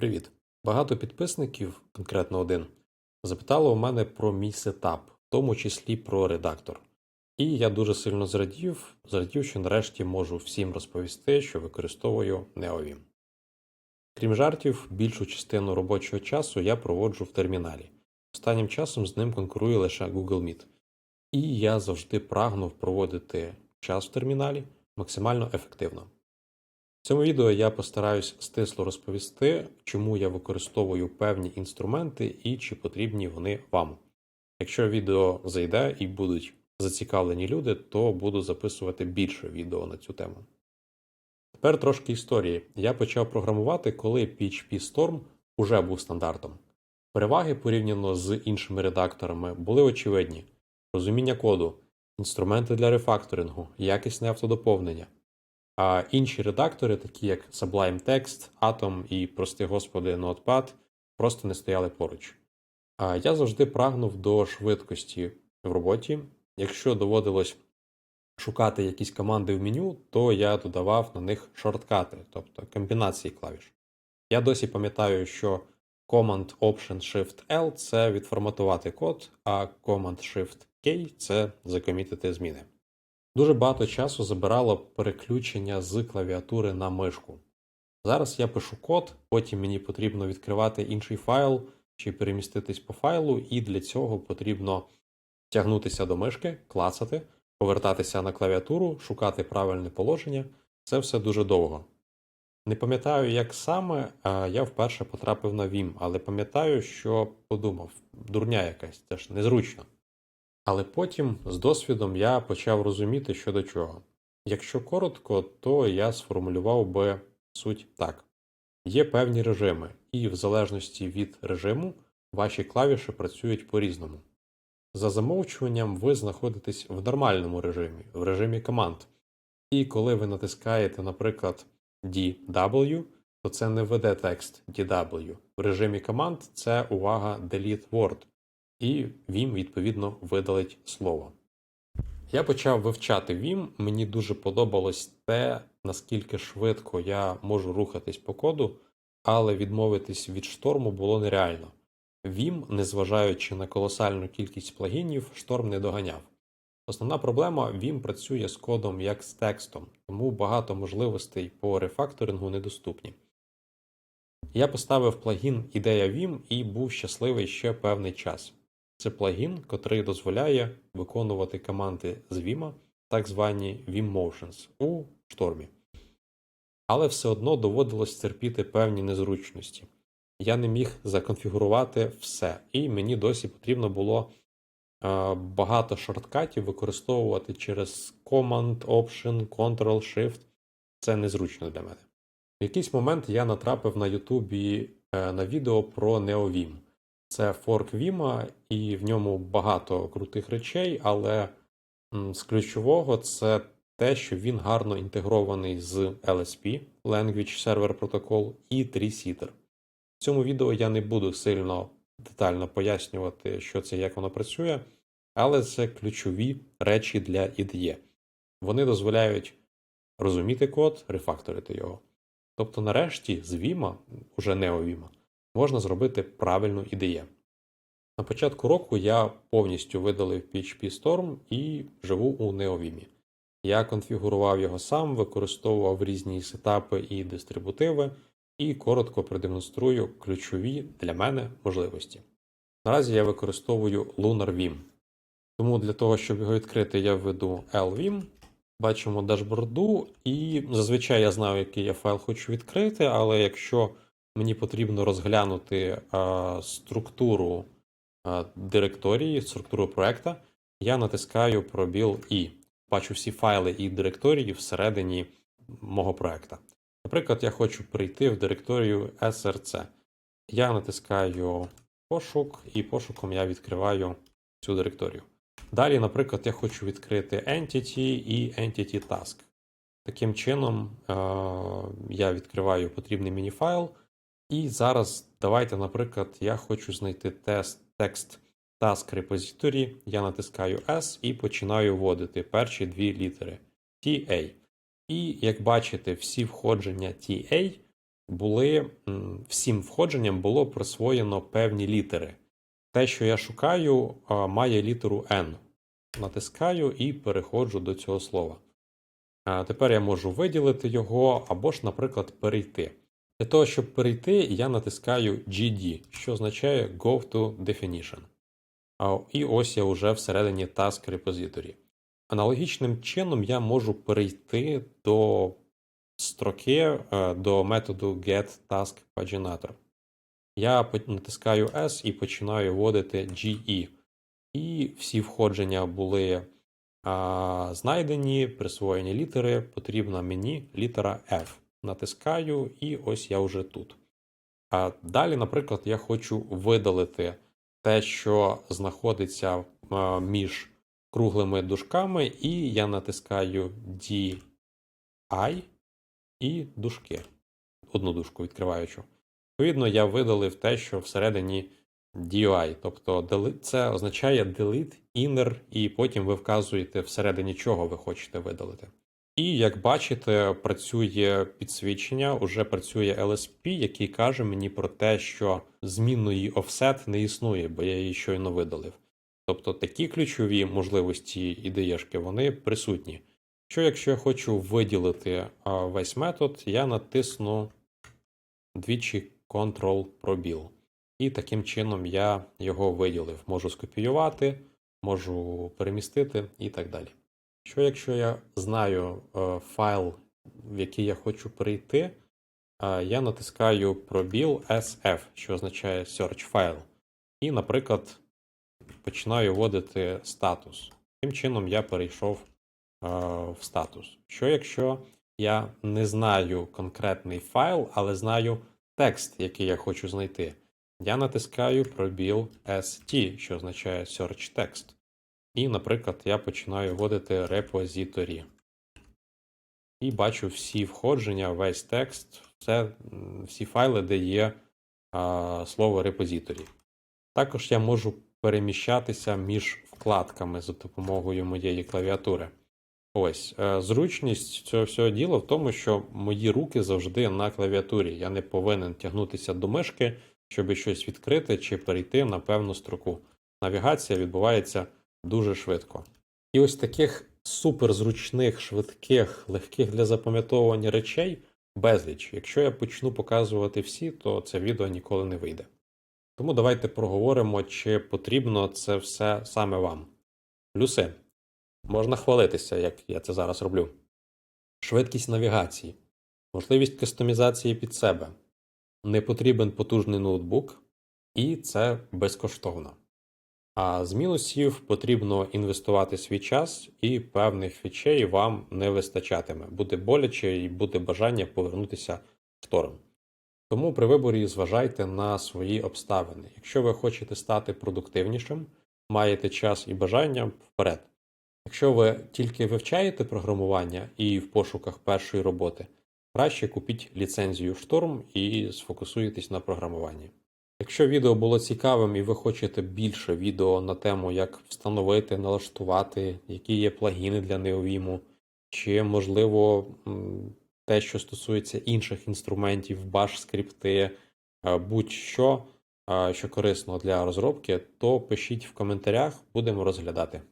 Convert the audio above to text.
Привіт! Багато підписників, конкретно один, запитало у мене про мій сетап, в тому числі про редактор. І я дуже сильно зрадів, зрадів, що нарешті можу всім розповісти, що використовую NeoVim. Крім жартів, більшу частину робочого часу я проводжу в терміналі. Останнім часом з ним конкурує лише Google Meet. І я завжди прагнув проводити час в терміналі максимально ефективно. В цьому відео я постараюсь стисло розповісти, чому я використовую певні інструменти і чи потрібні вони вам. Якщо відео зайде і будуть зацікавлені люди, то буду записувати більше відео на цю тему. Тепер трошки історії. Я почав програмувати, коли PHP Storm уже був стандартом. Переваги порівняно з іншими редакторами були очевидні: розуміння коду, інструменти для рефакторингу, якісне автодоповнення. А інші редактори, такі як Sublime Text, Atom і, прости господи, Notepad, просто не стояли поруч. А я завжди прагнув до швидкості в роботі. Якщо доводилось шукати якісь команди в меню, то я додавав на них шорткати, тобто комбінації клавіш. Я досі пам'ятаю, що Command Option Shift L це відформатувати код, а Command Shift K це закомітити зміни. Дуже багато часу забирало переключення з клавіатури на мишку. Зараз я пишу код, потім мені потрібно відкривати інший файл чи переміститись по файлу, і для цього потрібно тягнутися до мишки, клацати, повертатися на клавіатуру, шукати правильне положення. Це все дуже довго. Не пам'ятаю, як саме я вперше потрапив на Vim, але пам'ятаю, що подумав: дурня якась, це ж незручно. Але потім, з досвідом, я почав розуміти, що до чого. Якщо коротко, то я сформулював би суть так: є певні режими, і в залежності від режиму ваші клавіші працюють по-різному. За замовчуванням, ви знаходитесь в нормальному режимі, в режимі команд. І коли ви натискаєте, наприклад, DW, то це не веде текст DW. В режимі команд це увага Delete Word і Vim, відповідно, видалить слово. Я почав вивчати Vim, мені дуже подобалось те, наскільки швидко я можу рухатись по коду, але відмовитись від шторму було нереально. Vim, незважаючи на колосальну кількість плагінів, шторм не доганяв. Основна проблема Vim працює з кодом як з текстом, тому багато можливостей по рефакторингу недоступні. Я поставив плагін Ідея Vim і був щасливий ще певний час. Це плагін, котрий дозволяє виконувати команди з Vim, так звані Vim Motions у штормі. Але все одно доводилось терпіти певні незручності. Я не міг законфігурувати все, і мені досі потрібно було е, багато шорткатів використовувати через Command, Option, Ctrl-Shift. Це незручно для мене. В якийсь момент я натрапив на Ютубі е, на відео про NeoVim. Це форк Vim, і в ньому багато крутих речей, але з ключового це те, що він гарно інтегрований з LSP Language Server Protocol і Treeseater. В цьому відео я не буду сильно детально пояснювати, що це як воно працює, але це ключові речі для IDE. Вони дозволяють розуміти код, рефакторити його. Тобто, нарешті, з Vim, уже не у Vim, можна зробити правильну IDE. На початку року я повністю видалив PHP Storm і живу у NeoVim. Я конфігурував його сам, використовував різні сетапи і дистрибутиви, і коротко продемонструю ключові для мене можливості. Наразі я використовую LunarVim. Тому для того, щоб його відкрити, я введу LVim, бачимо дашборду, і зазвичай я знаю, який я файл хочу відкрити, але якщо мені потрібно розглянути а, структуру а, директорії, структуру проекта, я натискаю пробіл І. Бачу всі файли і директорії всередині мого проекта. Наприклад, я хочу прийти в директорію SRC. Я натискаю пошук, і пошуком я відкриваю цю директорію. Далі, наприклад, я хочу відкрити Entity і Entity Task. Таким чином, е я відкриваю потрібний мені файл. І зараз давайте, наприклад, я хочу знайти тест, текст Task Repository. Я натискаю S і починаю вводити перші дві літери TA. І як бачите, всі входження TA були всім входженням було присвоєно певні літери. Те, що я шукаю, має літеру N. Натискаю і переходжу до цього слова. Тепер я можу виділити його або ж, наприклад, перейти. Для того, щоб перейти, я натискаю GD, що означає Go to Definition. І ось я вже всередині Task Repository. Аналогічним чином я можу перейти до строки е, до методу getTaskPaginator. Я натискаю S і починаю вводити GE. І всі входження були а, знайдені, присвоєні літери. Потрібна мені літера F. Натискаю, і ось я вже тут. А далі, наприклад, я хочу видалити те, що знаходиться між круглими дужками, і я натискаю DI і дужки. Одну дужку відкриваючу. Відповідно, я видалив те, що всередині DOI. Тобто це означає delete inner, і потім ви вказуєте всередині чого ви хочете видалити. І як бачите, працює підсвічення, уже працює LSP, який каже мені про те, що змінної offset не існує, бо я її щойно видалив. Тобто такі ключові можливості ідеєшки, вони присутні. Що якщо я хочу виділити весь метод, я натисну двічі Ctrl пробіл. І таким чином я його виділив. Можу скопіювати, можу перемістити і так далі. Що якщо я знаю е, файл, в який я хочу перейти, е, я натискаю пробіл SF, що означає Search File. І, наприклад, починаю вводити статус. Таким чином я перейшов е, в статус. Що якщо я не знаю конкретний файл, але знаю текст, який я хочу знайти? Я натискаю пробіл ST, що означає Search Text. І, наприклад, я починаю вводити репозиторі. І бачу всі входження, весь текст, все, всі файли, де є а, слово репозиторі. Також я можу переміщатися між вкладками за допомогою моєї клавіатури. Ось, е, зручність цього всього діла в тому, що мої руки завжди на клавіатурі. Я не повинен тягнутися до мишки, щоб щось відкрити чи перейти на певну строку. Навігація відбувається дуже швидко. І ось таких суперзручних, швидких, легких для запам'ятовування речей безліч. Якщо я почну показувати всі, то це відео ніколи не вийде. Тому давайте проговоримо, чи потрібно це все саме вам. Плюси. Можна хвалитися, як я це зараз роблю. Швидкість навігації, можливість кастомізації під себе, не потрібен потужний ноутбук, і це безкоштовно. А з мінусів потрібно інвестувати свій час, і певних речей вам не вистачатиме. Буде боляче і буде бажання повернутися штором. Тому при виборі зважайте на свої обставини. Якщо ви хочете стати продуктивнішим, маєте час і бажання вперед. Якщо ви тільки вивчаєте програмування і в пошуках першої роботи, краще купіть ліцензію Шторм і сфокусуйтесь на програмуванні. Якщо відео було цікавим і ви хочете більше відео на тему, як встановити, налаштувати, які є плагіни для Неовіму, чи, можливо, те, що стосується інших інструментів, баш скрипти, е, будь-що, е, що корисно для розробки, то пишіть в коментарях, будемо розглядати.